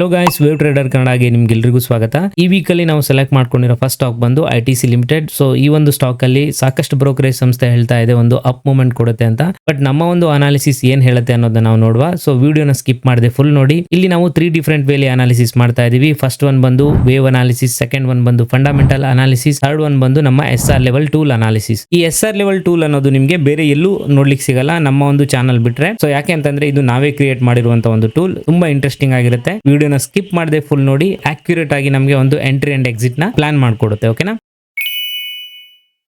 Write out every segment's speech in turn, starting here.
Hello guys wave trader ಕನ್ನಡಗೆ ನಿಮ್ಗೆಲ್ರಿಗೂ ಸ್ವಾಗತ. ಈ ವೀಕ್ ಅಲ್ಲಿ ನಾವು ಸೆಲೆಕ್ಟ್ ಮಾಡ್ಕೊಂಡಿರೋ ಫಸ್ಟ್ ಸ್ಟಾಕ್ ಬಂದು I T C limited so ಈ ಒಂದು ಸ್ಟಾಕ್ ಅಲ್ಲಿ ಸಾಕಷ್ಟು ಬ್ರೋಕರೇಜ್ ಸಂಸ್ಥೆ ಹೇಳ್ತಾ ಇದೆ, ಒಂದು ಅಪ್ ಮೂಮೆಂಟ್ ಕೊಡುತ್ತೆ ಅಂತ. ಬಟ್ ನಮ್ಮ ಒಂದು ಅನಾಲಿಸಿಸ್ ಏನ್ ಹೇಳುತ್ತೆ ಅನ್ನೋದನ್ನ ನಾವು ನೋಡುವ. ಸೊ ವಿಡಿಯೋನ ಸ್ಕಿಪ್ ಮಾಡಿದೆ ಫುಲ್ ನೋಡಿ. ಇಲ್ಲಿ ನಾವು ತ್ರೀ ಡಿಫರೆಂಟ್ ವೇಲಿ ಅನಾಲಿಸಿಸ್ ಮಾಡ್ತಾ ಇದೀವಿ. ಫಸ್ಟ್ ಒನ್ ಬಂದು ವೇವ್ ಅನಾಲಿಸಿಸ್ ಸೆಕೆಂಡ್ ಒನ್ ಬಂದು ಫಂಡಮೆಂಟಲ್ ಅನಾಲಿಸಿಸ್ ಥರ್ಡ್ ಒನ್ ಬಂದು ನಮ್ಮ S R level tool analysis ಈ ಎಸ್ ಆರ್ ಲೆವೆಲ್ ಟೂಲ್ ಅನ್ನೋದು ನಿಮಗೆ ಬೇರೆ ಎಲ್ಲೂ ನೋಡ್ಲಿಕ್ಕೆ ಸಿಗಲ್ಲ. ನಮ್ಮ ಒಂದು ಚಾನಲ್ ಬಿಟ್ರೆ. ಸೊ ಯಾಕೆ ಅಂತಂದ್ರೆ ಇದು ನಾವೇ ಕ್ರಿಯೇಟ್ ಮಾಡಿರುವಂತ ಒಂದು ಟೂಲ್ ತುಂಬಾ ಇಂಟ್ರೆಸ್ಟಿಂಗ್ ಆಗಿರುತ್ತೆ. ವಿಡಿಯೋನ ಸ್ಕಿಪ್ ಮಾಡದೆ ಫುಲ್ ನೋಡಿ ಆಕ್ಯುರೇಟ್ ಆಗಿ ನಮಗೆ ಒಂದು ಎಂಟ್ರಿ ಅಂಡ್ ಎಕ್ಸಿಟ್ನ ಪ್ಲಾನ್ ಮಾಡ್ಕೊಡುತ್ತೆ ಓಕೆನಾ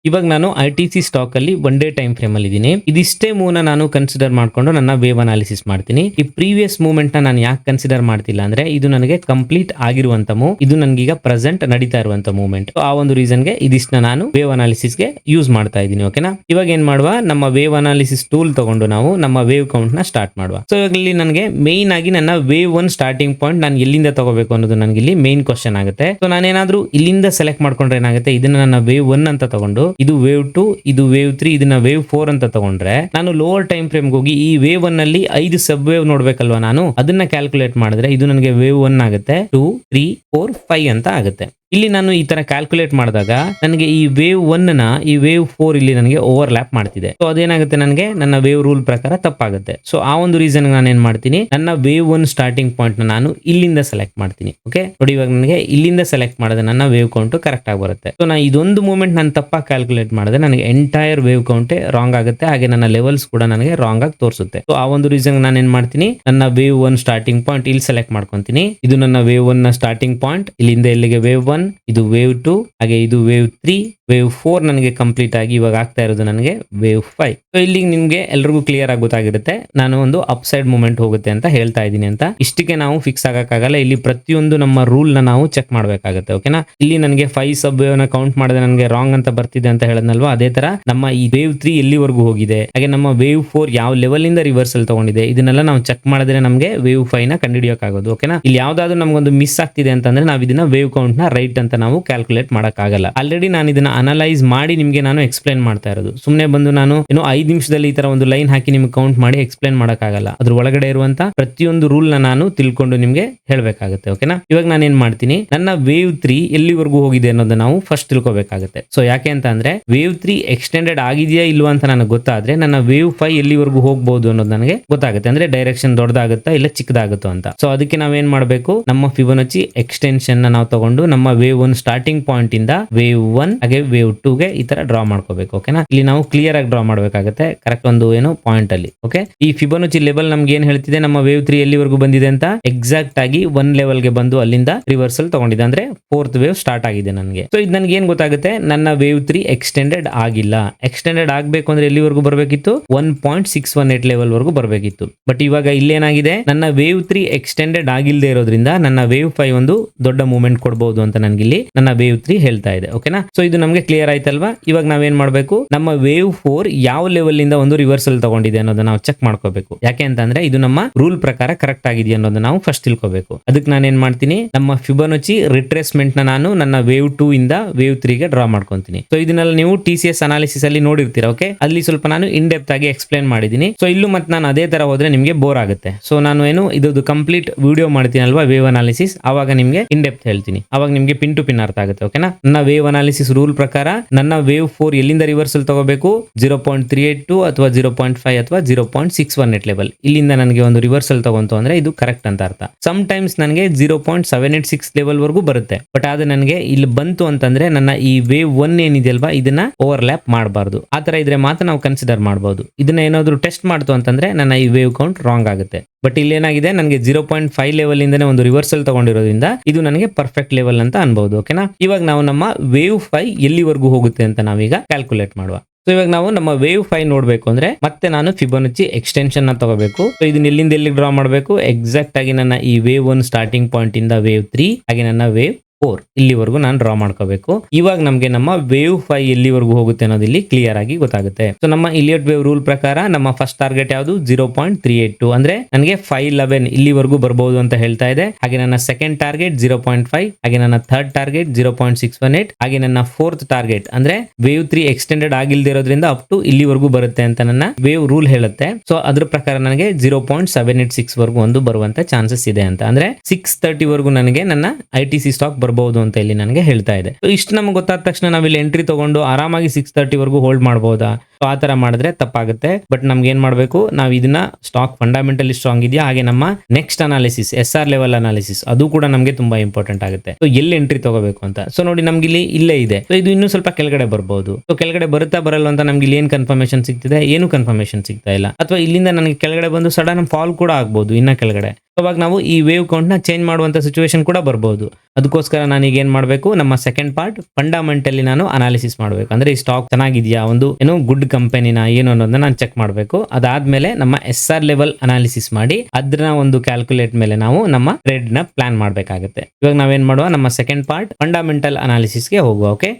ಇವಾಗ ನಾನು ಐ ಟಿ ಸಿ ಸ್ಟಾಕ್ ಅಲ್ಲಿ ಒನ್ ಡೇ ಟೈಮ್ ಫ್ರೇಮ್ ಅಲ್ಲಿ ಇದ್ದೀನಿ. ಇದಿಷ್ಟೇ ಮೂವ್ ನಾನು ಕನ್ಸಿಡರ್ ಮಾಡ್ಕೊಂಡು ನನ್ನ ವೇವ್ ಅನಾಲಿಸಿಸ್ ಮಾಡ್ತೀನಿ. ಈ ಪ್ರೀವಿಯಸ್ ಮೂವ್ಮೆಂಟ್ನ ನಾನು ಯಾಕೆ ಕನ್ಸಿಡರ್ ಮಾಡ್ತಿಲ್ಲ ಅಂದ್ರೆ ಇದು ನನಗೆ ಕಂಪ್ಲೀಟ್ ಆಗಿರುವಂತ ಮೂವ್ ಇದು ನನಗೀಗ ಪ್ರೆಸೆಂಟ್ ನಡೀತಾ ಇರುವಂತ ಮೂವ್ಮೆಂಟ್ ಆ ಒಂದು ರೀಸನ್ಗೆ ಇದಿಷ್ಟನ್ನ ನಾನು ವೇವ್ ಅನಾಲಿಸಿಸ್ಗೆ ಯೂಸ್ ಮಾಡ್ತಾ ಇದೀನಿ ಓಕೆನಾ ಇವಾಗ ಏನ್ ಮಾಡುವ? ನಮ್ಮ ವೇವ್ ಅನಾಲಿಸಿಸ್ ಟೂಲ್ ತಗೊಂಡು ನಾವು ನಮ್ಮ ವೇವ್ ಕೌಂಟ್ನ ಸ್ಟಾರ್ಟ್ ಮಾಡುವ. ಸೊ ಇವಾಗ ಇಲ್ಲಿ ನನಗೆ ಮೇನ್ ಆಗಿ ನನ್ನ ವೇವ್ ಒನ್ ಸ್ಟಾರ್ಟಿಂಗ್ ಪಾಯಿಂಟ್ ನಾನು ಎಲ್ಲಿಂದ ತಗೋಬೇಕು ಅನ್ನೋದು ನನಗೆ ಇಲ್ಲಿ ಮೇನ್ ಕ್ವಶನ್ ಆಗುತ್ತೆ. ಸೊ ನಾನೇನಾದ್ರೂ ಇಲ್ಲಿಂದ ಸೆಲೆಕ್ಟ್ ಮಾಡ್ಕೊಂಡ್ರೆ ಏನಾಗುತ್ತೆ? ಇದನ್ನ ನನ್ನ ವೇವ್ ಒನ್ ಅಂತ ತಗೊಂಡು ಇದು ವೇವ್ ಟು ಇದು ವೇವ್ ತ್ರೀ ಇದನ್ನ ವೇವ್ ಫೋರ್ ಅಂತ ತಗೊಂಡ್ರೆ ನಾನು ಲೋವರ್ ಟೈಮ್ ಫ್ರೇಮ್ ಹೋಗಿ ಈ ವೇವ್ ಒನ್ ಅಲ್ಲಿ ಐದು ಸಬ್ ವೇವ್ ನೋಡ್ಬೇಕಲ್ವಾ ನಾನು? ಅದನ್ನ ಕ್ಯಾಲ್ಕುಲೇಟ್ ಮಾಡಿದ್ರೆ ಇದು ನನಗೆ ವೇವ್ ಒನ್ ಆಗುತ್ತೆ ಟೂ ತ್ರೀ ಫೋರ್ ಫೈವ್ ಅಂತ ಆಗುತ್ತೆ. ಇಲ್ಲಿ ನಾನು ಈ ತರ ಕ್ಯಾಲ್ಕುಲೇಟ್ ಮಾಡಿದಾಗ ನನಗೆ ಈ ವೇವ್ ಒನ್ನ ಈ ವೇವ್ ಫೋರ್ ಇಲ್ಲಿ ನನಗೆ ಓವರ್ ಲ್ಯಾಪ್ ಮಾಡ್ತಿದೆ. ಸೊ ಅದೇನಾಗುತ್ತೆ ನನಗೆ? ನನ್ನ ವೇವ್ ರೂಲ್ ಪ್ರಕಾರ ತಪ್ಪಾಗುತ್ತೆ. ಸೊ ಆ ಒಂದು ರೀಸನ್ ನಾನು ಏನ್ ಮಾಡ್ತೀನಿ? ನನ್ನ ವೇವ್ ಒನ್ ಸ್ಟಾರ್ಟಿಂಗ್ ಪಾಯಿಂಟ್ನ ನಾನು ಇಲ್ಲಿಂದ ಸೆಲೆಕ್ಟ್ ಮಾಡ್ತೀನಿ. ಓಕೆ ನೋಡಿ ಇವಾಗ ನನಗೆ ಇಲ್ಲಿಂದ ಸೆಲೆಕ್ಟ್ ಮಾಡಿದ್ರೆ ನನ್ನ ವೇವ್ ಕೌಂಟ್ ಕರೆಕ್ಟ್ ಆಗಿ ಬರುತ್ತೆ. ಸೊ ನಾ ಇದೊಂದು ಮೂಮೆಂಟ್ ನಾನು ತಪ್ಪಾಗಿ ಕ್ಯಾಲ್ಕುಲೇಟ್ ಮಾಡಿದ್ರೆ ನನಗೆ ಎಂಟೈರ್ ವೇವ್ ಕೌಂಟ್ ರಾಂಗ್ ಆಗುತ್ತೆ. ಹಾಗೆ ನನ್ನ ಲೆವೆಲ್ಸ್ ಕೂಡ ನನಗೆ ರಾಂಗ್ ಆಗಿ ತೋರಿಸುತ್ತೆ. ಸೊ ಆ ಒಂದು ರೀಸನ್ ನಾನು ಏನ್ ಮಾಡ್ತೀನಿ? ನನ್ನ ವೇವ್ ಒನ್ ಸ್ಟಾರ್ಟಿಂಗ್ ಪಾಯಿಂಟ್ ಇಲ್ಲಿ ಸೆಲೆಕ್ಟ್ ಮಾಡ್ಕೊಂತೀನಿ. ಇದು ನನ್ನ ವೇವ್ ಒನ್ನ ಸ್ಟಾರ್ಟಿಂಗ್ ಪಾಯಿಂಟ್ ಇಲ್ಲಿಂದ ಇಲ್ಲಿಗೆ ವೇವ್ ಒನ್ ಇದು ವೇವ್ ಟು ಹಾಗೆ ಇದು ವೇವ್ ತ್ರೀ ವೇವ್ ಫೋರ್ ನನಗೆ ಕಂಪ್ಲೀಟ್ ಆಗಿ ಇವಾಗ ಆಗ್ತಾ ಇರೋದು ನನಗೆ ವೇವ್ ಫೈವ್ ಸೊ ಇಲ್ಲಿ ನಿಮ್ಗೆ ಎಲ್ರಿಗೂ ಕ್ಲಿಯರ್ ಆಗಿ ಗೊತ್ತಾಗಿರುತ್ತೆ. ನಾನು ಒಂದು ಅಪ್ ಸೈಡ್ ಮೂಮೆಂಟ್ ಹೋಗುತ್ತೆ ಅಂತ ಹೇಳ್ತಾ ಇದ್ದೀನಿ ಅಂತ. ಇಷ್ಟಕ್ಕೆ ನಾವು ಫಿಕ್ಸ್ ಆಗಕ್ಕಾಗಲ್ಲ. ಇಲ್ಲಿ ಪ್ರತಿಯೊಂದು ನಮ್ಮ ರೂಲ್ನ ನಾವು ಚೆಕ್ ಮಾಡಬೇಕಾಗುತ್ತೆ ಓಕೆನಾ ಇಲ್ಲಿ ನನಗೆ ಫೈವ್ ಸಬ್ ವೇವ್ನ ಕೌಂಟ್ ಮಾಡಿದ್ರೆ ನನಗೆ ರಾಂಗ್ ಅಂತ ಬರ್ತಿದೆ ಅಂತ ಹೇಳದ್ನಲ್ವಾ? ಅದೇ ತರ ನಮ್ಮ ಈ ವೇವ್ ತ್ರೀ ಎಲ್ಲಿವರೆಗೂ ಹೋಗಿದೆ? ಹಾಗೆ ನಮ್ಮ ವೇವ್ ಫೋರ್ ಯಾವ ಲೆವೆಲ್ ಇಂದ ರಿವರ್ಸಲ್ ತಗೊಂಡಿದೆ? ಇದನ್ನೆಲ್ಲ ನಾವು ಚೆಕ್ ಮಾಡಿದ್ರೆ ನಮಗೆ ವೇವ್ ಫೈವ್ನ ಕಂಡುಹಿಡಿಯೋಕ್ಕಾಗೋದು ಓಕೆನಾ ಇಲ್ಲಿ ಯಾವ್ದಾದ್ರು ನಮ್ಗೊಂದು ಮಿಸ್ ಆಗ್ತಿದೆ ಅಂತಂದ್ರೆ ನಾವು ಇದನ್ನ ವೇವ್ ಕೌಂಟ್ನ ರೈಟ್ ಅಂತ ನಾವು ಕ್ಯಾಲ್ಕುಲೇಟ್ ಮಾಡೋಕ್ಕಾಗಲ್ಲ. ಆಲ್ರೆಡಿ ನಾನು ಇದನ್ನ ಅನಲೈಸ್ ಮಾಡಿ ನಿಮಗೆ ನಾನು ಎಕ್ಸ್ಪ್ಲೈನ್ ಮಾಡ್ತಾ ಇರೋದು. ಸುಮ್ಮನೆ ಬಂದು ನಾನು ಏನೋ ಐದು ನಿಮಿಷದಲ್ಲಿ ಈ ತರ ಒಂದು ಲೈನ್ ಹಾಕಿ ನಿಮ್ಗೆ ಕೌಂಟ್ ಮಾಡಿ ಎಕ್ಸ್ಪ್ಲೈನ್ ಮಾಡೋಕ್ಕಾಗಲ್ಲ. ಅದ್ರ ಒಳಗಡೆ ಇರುವಂತ ಪ್ರತಿಯೊಂದು ರೂಲ್ನ ನಾನು ತಿಳ್ಕೊಂಡು ನಿಮಗೆ ಹೇಳಬೇಕಾಗುತ್ತೆ ಓಕೆನಾ ಇವಾಗ ನಾನು ಏನ್ ಮಾಡ್ತೀನಿ? ನನ್ನ ವೇವ್ ತ್ರೀ ಎಲ್ಲಿವರೆಗೂ ಹೋಗಿದೆ ಅನ್ನೋದನ್ನ ನಾವು ಫಸ್ಟ್ ತಿಳ್ಕೊಬೇಕಾಗುತ್ತೆ. ಸೊ ಯಾಕೆ ಅಂತ ಅಂದ್ರೆ ವೇವ್ ತ್ರೀ ಎಕ್ಸ್ಟೆಂಡೆಡ್ ಆಗಿದೆಯಾ ಇಲ್ವಾ ಅಂತ ನನಗೆ ಗೊತ್ತಾದ್ರೆ, ನನ್ನ ವೇವ್ ಫೈವ್ ಎಲ್ಲಿವರೆಗೂ ಹೋಗ್ಬೋದು ಅನ್ನೋದು ನನಗೆ ಗೊತ್ತಾಗುತ್ತೆ. ಅಂದ್ರೆ ಡೈರೆಕ್ಷನ್ ದೊಡ್ಡದಾಗುತ್ತಾ ಇಲ್ಲ ಚಿಕ್ಕದಾಗುತ್ತೋ ಅಂತ. ಸೊ ಅದಕ್ಕೆ ನಾವೇನ್ ಮಾಡಬೇಕು? ನಮ್ಮ ಫಿಬೋನಚಿ ಎಕ್ಸ್ಟೆನ್ಷನ್ ನಾವು ತಗೊಂಡು ನಮ್ಮ ವೇವ್ ಒನ್ ಸ್ಟಾರ್ಟಿಂಗ್ ಪಾಯಿಂಟ್ ಇಂದ ವೇವ್ ಒನ್ ಹಾಗೆ ವೇವ್ ಟೂ ಗೆ ಈ ತರ ಡ್ರಾ ಮಾಡ್ಕೋಬೇಕು ಓಕೆನಾ ಇಲ್ಲಿ ನಾವು ಕ್ಲಿಯರ್ ಆಗಿ ಡ್ರಾ ಮಾಡಬೇಕಾಗುತ್ತೆ ಕರೆಕ್ಟ್ ಒಂದು ಏನು ಪಾಯಿಂಟ್ ಅಲ್ಲಿ ಓಕೆ ಈ ಫಿಬೋನಚಿ ಲೆವೆಲ್ ನಮ್ಗೆ ಏನ್ ಹೇಳ್ತಿದೆ, ನಮ್ಮ ವೇವ್ ತ್ರೀ ಎಲ್ಲಿವರೆಗೂ ಬಂದಿದೆ ಅಂತ? ಎಕ್ಸಾಕ್ಟ್ ಆಗಿ ಒನ್ ಲೆವೆಲ್ಗೆ ಬಂದು ಅಲ್ಲಿಂದ ರಿವರ್ಸಲ್ ತಗೊಂಡಿದೆ ಅಂದ್ರೆ ಫೋರ್ತ್ ವೇವ್ ಸ್ಟಾರ್ಟ್ ಆಗಿದೆ ನನಗೆ. ಸೊ ಇದು ನನಗೆ ಏನ್ ಗೊತ್ತಾಗುತ್ತೆ, ನನ್ನ ವೇವ್ ತ್ರೀ ಎಕ್ಸ್ಟೆಂಡೆಡ್ ಆಗಿಲ್ಲ. ಎಕ್ಸ್ಟೆಂಡೆಡ್ ಆಗ್ಬೇಕು ಅಂದ್ರೆ ಎಲ್ಲಿವರೆಗೂ ಬರಬೇಕಿತ್ತು? One point six one eight level ವರೆಗೂ ಬರಬೇಕಿತ್ತು. ಬಟ್ ಇವಾಗ ಇಲ್ಲೇನಾಗಿದೆ, ನನ್ನ ವೇವ್ ತ್ರೀ ಎಕ್ಸ್ಟೆಂಡೆಡ್ ಆಗಿಲ್ಲದೆ ಇರೋದ್ರಿಂದ ನನ್ನ ವೇವ್ ಫೈವ್ ಒಂದು ದೊಡ್ಡ ಮೂವ್ಮೆಂಟ್ ಕೊಡಬಹುದು ಅಂತ ಇಲ್ಲಿ ನನ್ನ ವೇವ್ ತ್ರೀ ಹೇಳ್ತಾ ಇದೆ ಓಕೆನಾ ಸೊ ಇದು ನಮಗೆ ಕ್ಲಿಯರ್ ಆಯ್ತಲ್ವಾ? ಇವಾಗ ನಾವೇನ್ ಮಾಡಬೇಕು? ನಮ್ಮ ವೇವ್ ಫೋರ್ ಯಾವ ಲೆವೆಲ್ ಇಂದ ಒಂದು ರಿವರ್ಸಲ್ ತಗೊಂಡಿದೆ ಅನ್ನೋದನ್ನ ನಾವು ಚೆಕ್ ಮಾಡ್ಕೋಬೇಕು. ಯಾಕೆ ಅಂತಂದ್ರೆ ಇದು ನಮ್ಮ ರೂಲ್ ಪ್ರಕಾರ ಕರೆಕ್ಟ್ ಆಗಿದೆಯಾ ಅನ್ನೋದನ್ನ ನಾವು ಫಸ್ಟ್ ತಿಳ್ಕೋಬೇಕು. ಅದಕ್ಕೆ ನಾನು ಏನ್ ಮಾಡ್ತೀನಿ? ನಮ್ಮ ಫಿಬನೊಚಿ ರಿಟ್ರೇಸ್ಮೆಂಟ್ನ ನಾನು ನನ್ನ ವೇವ್ ಟೂ ಇಂದ ವೇವ್ ತ್ರೀಗೆ ಡ್ರಾ ಮಾಡ್ಕೊಂತೀನಿ. ಸೊ ಇದನ್ನೆಲ್ಲ ನೀವು ಟಿ ಸಿ ಎಸ್ ಅನಾಲಿಸಿಸ್ ಅಲ್ಲಿ ನೋಡಿರ್ತೀರಾ ಓಕೆ ಅಲ್ಲಿ ಸ್ವಲ್ಪ ನಾನು ಇನ್ ಡೆಪ್ತ್ ಆಗಿ ಎಕ್ಸ್ಪ್ಲೇನ್ ಮಾಡಿದ್ದೀನಿ ಸೊ ಇಲ್ಲೂ ಮತ್ತೆ ನಾನು ಅದೇ ತರ ಹೋದ್ರೆ ನಿಮಗೆ ಬೋರ್ ಆಗುತ್ತೆ. ಸೊ ನಾನು ಏನು ಇದು ಕಂಪ್ಲೀಟ್ ವಿಡಿಯೋ ಮಾಡ್ತೀನಿ ಅಲ್ವಾ ವೇವ್ ಅನಾಲಿಸಿಸ್ ಅವಾಗ ನಿಮಗೆ ಇನ್ ಡೆಪ್ತ್ ಹೇಳ್ತೀನಿ. ಅವಾಗ ನಿಮಗೆ ಪಿನ್ ಟು ಪಿನ್ ಅರ್ಥ ಆಗುತ್ತೆ ಓಕೆನಾ ನನ್ನ ವೇವ್ ಅನಾಲಿಸಿಸ್ ರೂಲ್ ಪ್ರಕಾರ ನನ್ನ ವೇವ್ ಫೋರ್ ಎಲ್ಲಿಂದ ರಿವರ್ಸಲ್ ತಗೋಬೇಕು? Zero point three eight two ಅಥವಾ ಜೀರೋ ಪಾಯಿಂಟ್ ಫೈವ್ ಅಥವಾ zero point six one eight level ಇಲ್ಲಿಂದ ನನಗೆ ಒಂದು ರಿವರ್ಸಲ್ ತಗೊಂತು ಅಂದ್ರೆ ಇದು ಕರೆಕ್ಟ್ ಅಂತ ಅರ್ಥ. ಸಮ್ ಟೈಮ್ಸ್ ನನಗೆ zero point seven eight six level ವರೆಗೂ ಬರುತ್ತೆ. ಬಟ್ ಆದ್ರೆ ನನಗೆ ಇಲ್ಲಿ ಬಂತು ಅಂತಂದ್ರೆ ನನ್ನ ಈ ವೇವ್ ಒನ್ ಏನಿದೆಯಲ್ವಾ? ಇದನ್ನ ಓವರ್ ಲ್ಯಾಪ್ ಮಾಡಬಾರ್ದು. ಆ ಇದ್ರೆ ಮಾತ್ರ ನಾವು ಕನ್ಸಿಡರ್ ಮಾಡಬಹುದು ಇದನ್ನ ಏನಾದ್ರು ಟೆಸ್ಟ್ ಮಾಡ್ತು ಅಂತಂದ್ರೆ ನನ್ನ ಈ ವೇವ್ ಕೌಂಟ್ ರಾಂಗ್ ಆಗುತ್ತೆ. ಬಟ್ ಇಲ್ಲಿ ಏನಾಗಿದೆ ನನಗೆ ಜೀರೋ ಪಾಯಿಂಟ್ ಫೈವ್ ಲೆವೆಲ್ ಇಂದನೇ ಒಂದು ರಿವರ್ಸಲ್ ತಗೊಂಡಿರೋದ್ರಿಂದ ಇದು ನನಗೆ ಪರ್ಫೆಕ್ಟ್ ಲೆವೆಲ್ ಅಂತ ಅನ್ಬಹುದು ಓಕೆನಾ ಇವಾಗ ನಾವು ನಮ್ಮ ವೇವ್ ಫೈ ಎಲ್ಲಿವರೆಗೂ ಹೋಗುತ್ತೆ ಅಂತ ನಾವೀಗ ಕ್ಯಾಲ್ಕುಲೇಟ್ ಮಾಡುವ. ಸೊ ಇವಾಗ ನಾವು ನಮ್ಮ ವೇವ್ ಫೈ ನೋಡಬೇಕು ಅಂದ್ರೆ ಮತ್ತೆ ನಾನು ಫಿಬೋನಚಿ ಎಕ್ಸ್ಟೆನ್ಷನ್ನ ತಗೋಬೇಕು. ಸೊ ಇದನ್ನ ಎಲ್ಲಿಂದ ಎಲ್ಲಿ ಡ್ರಾ ಮಾಡಬೇಕು? ಎಕ್ಸಾಕ್ಟ್ ಆಗಿ ನನ್ನ ಈ ವೇವ್ ಒನ್ ಸ್ಟಾರ್ಟಿಂಗ್ ಪಾಯಿಂಟ್ ಇಂದ ವೇವ್ ತ್ರೀ ಹಾಗೆ ನನ್ನ ವೇವ್ ಫೋರ್ ಇಲ್ಲಿವರೆಗೂ ನಾನು ಡ್ರಾ ಮಾಡ್ಕೋಬೇಕು. ಇವಾಗ ನಮಗೆ ನಮ್ಮ ವೇವ್ ಫೈ ಎಲ್ಲಿವರೆಗೂ ಹೋಗುತ್ತೆ ಅನ್ನೋದು ಇಲ್ಲಿ ಕ್ಲಿಯರ್ ಆಗಿ ಗೊತ್ತಾಗುತ್ತೆ. ಸೊ ನಮ್ಮ ಇಲಿಯಟ್ ವೇವ್ ರೂಲ್ ಪ್ರಕಾರ ನಮ್ಮ ಫಸ್ಟ್ ಟಾರ್ಗೆಟ್ ಯಾವುದು? Zero point three eight two ಅಂದ್ರೆ ನನಗೆ ಫೈವ್ ಲೆವೆನ್ ಇಲ್ಲಿವರೆಗೂ ಬರಬಹುದು ಅಂತ ಹೇಳ್ತಾ ಇದೆ. ಹಾಗೆ ನನ್ನ second target zero point five ಹಾಗೆ ನನ್ನ third target zero point six one eight ಹಾಗೆ ನನ್ನ ಫೋರ್ತ್ ಟಾರ್ಗೆಟ್ ಅಂದ್ರೆ ವೇವ್ ತ್ರೀ ಎಕ್ಸ್ಟೆಂಡೆಡ್ ಆಗಿಲ್ದಿರೋದ್ರಿಂದ ಅಪ್ ಟು ಇಲ್ಲಿವರೆಗೂ ಬರುತ್ತೆ ಅಂತ ನನ್ನ ವೇವ್ ರೂಲ್ ಹೇಳುತ್ತೆ. ಸೊ ಅದ್ರ ಪ್ರಕಾರ ನನಗೆ zero point seven eight six ವರೆಗೂ ಒಂದು ಬರುವಂತ ಚಾನ್ಸಸ್ ಇದೆ ಅಂತ. ಅಂದ್ರೆ ಸಿಕ್ಸ್ ತರ್ಟಿ ವರೆಗೂ ನನಗೆ ನನ್ನ ಐ ಸ್ಟಾಕ್ ಬರಬಹುದು ಅಂತ ಇಲ್ಲಿ ನನಗೆ ಹೇಳ್ತಾ ಇದೆ. ಇಷ್ಟು ನಮ್ಗೆ ಗೊತ್ತಾದ ತಕ್ಷಣ ನಾವಿಲ್ಲಿ ಎಂಟ್ರಿ ತಗೊಂಡು ಆರಾಮಾಗಿ ಸಿಕ್ಸ್ ತರ್ಟಿ ವರೆಗೂ ಹೋಲ್ಡ್ ಮಾಡಬಹುದಾ ಸೊ ಆ ತರ ಮಾಡಿದ್ರೆ ತಪ್ಪಾಗುತ್ತೆ. ಬಟ್ ನಮ್ಗೆ ಏನ್ ಮಾಡಬೇಕು? ನಾವು ಇದನ್ನ ಸ್ಟಾಕ್ ಫಂಡಮೆಂಟಲಿ ಸ್ಟ್ರಾಂಗ್ ಇದೆಯಾ? ಹಾಗೆ ನಮ್ಮ next analysis S R level analysis ಅದು ಕೂಡ ನಮಗೆ ತುಂಬಾ ಇಂಪಾರ್ಟೆಂಟ್ ಆಗುತ್ತೆ. ಸೊ ಎಲ್ಲಿ ಎಂಟ್ರಿ ತಗೋಬೇಕು ಅಂತ? ಸೊ ನೋಡಿ ನಮ್ಗೆ ಇಲ್ಲಿ ಇಲ್ಲೇ ಇದೆ. ಸೊ ಇದು ಇನ್ನೂ ಸ್ವಲ್ಪ ಕೆಳಗಡೆ ಬರ್ಬೋದು. ಸೊ ಕೆಳಗಡೆ ಬರುತ್ತಾ ಬರಲ್ಲ ಅಂತ ನಮ್ಗೆ ಇಲ್ಲಿ ಏನ್ ಕನ್ಫರ್ಮೇಶನ್ ಸಿಗ್ತಿದೆ? ಏನು ಕನ್ಫರ್ಮೇಶನ್ ಸಿಗ್ತಾ ಇಲ್ಲ. ಅಥವಾ ಇಲ್ಲಿಂದ ನನಗೆ ಕೆಳಗಡೆ ಬಂದು ಸಡನ್ ಫಾಲ್ ಕೂಡ ಆಗ್ಬೋದು, ಇನ್ನ ಕೆಳಗಡೆ. ಅವಾಗ ನಾವು ಈ ವೇವ್ ಕೌಂಟ್ನ ಚೇಂಜ್ ಮಾಡುವಂಥ ಸಿಚುವೇಶನ್ ಕೂಡ ಬರ್ಬೋದು. ಅದಕ್ಕೋಸ್ಕರ ನಾನು ಈಗ ಏನು ಮಾಡಬೇಕು, ನಮ್ಮ ಸೆಕೆಂಡ್ ಪಾರ್ಟ್ ಫಂಡಾಮೆಂಟಲಿ ನಾನು ಅನಾಲಿಸಿಸ್ ಮಾಡಬೇಕು. ಅಂದ್ರೆ ಈ ಸ್ಟಾಕ್ ಚೆನ್ನಾಗಿದೆಯಾ, ಒಂದು ಏನೋ ಗುಡ್ ಕಂಪನಿನ ಏನು ಅನ್ನೋದನ್ನ ನಾನು ಚೆಕ್ ಮಾಡಬೇಕು. ಅದಾದ್ಮೇಲೆ ನಮ್ಮ ಎಸ್ ಆರ್ ಲೆವೆಲ್ ಅನಾಲಿಸಿಸ್ ಮಾಡಿ ಅದನ್ನ ಒಂದು ಕ್ಯಾಲ್ಕುಲೇಟ್ ಮೇಲೆ ನಾವು ನಮ್ಮ ಟ್ರೇಡ್ನ ಪ್ಲಾನ್ ಮಾಡಬೇಕಾಗುತ್ತೆ. ಇವಾಗ ನಾವೇನ್ ಮಾಡುವ, ನಮ್ಮ ಸೆಕೆಂಡ್ ಪಾರ್ಟ್ ಫಂಡಮೆಂಟಲ್ ಅನಾಲಿಸಿಸ್ಗೆ ಹೋಗುವ ಓಕೆ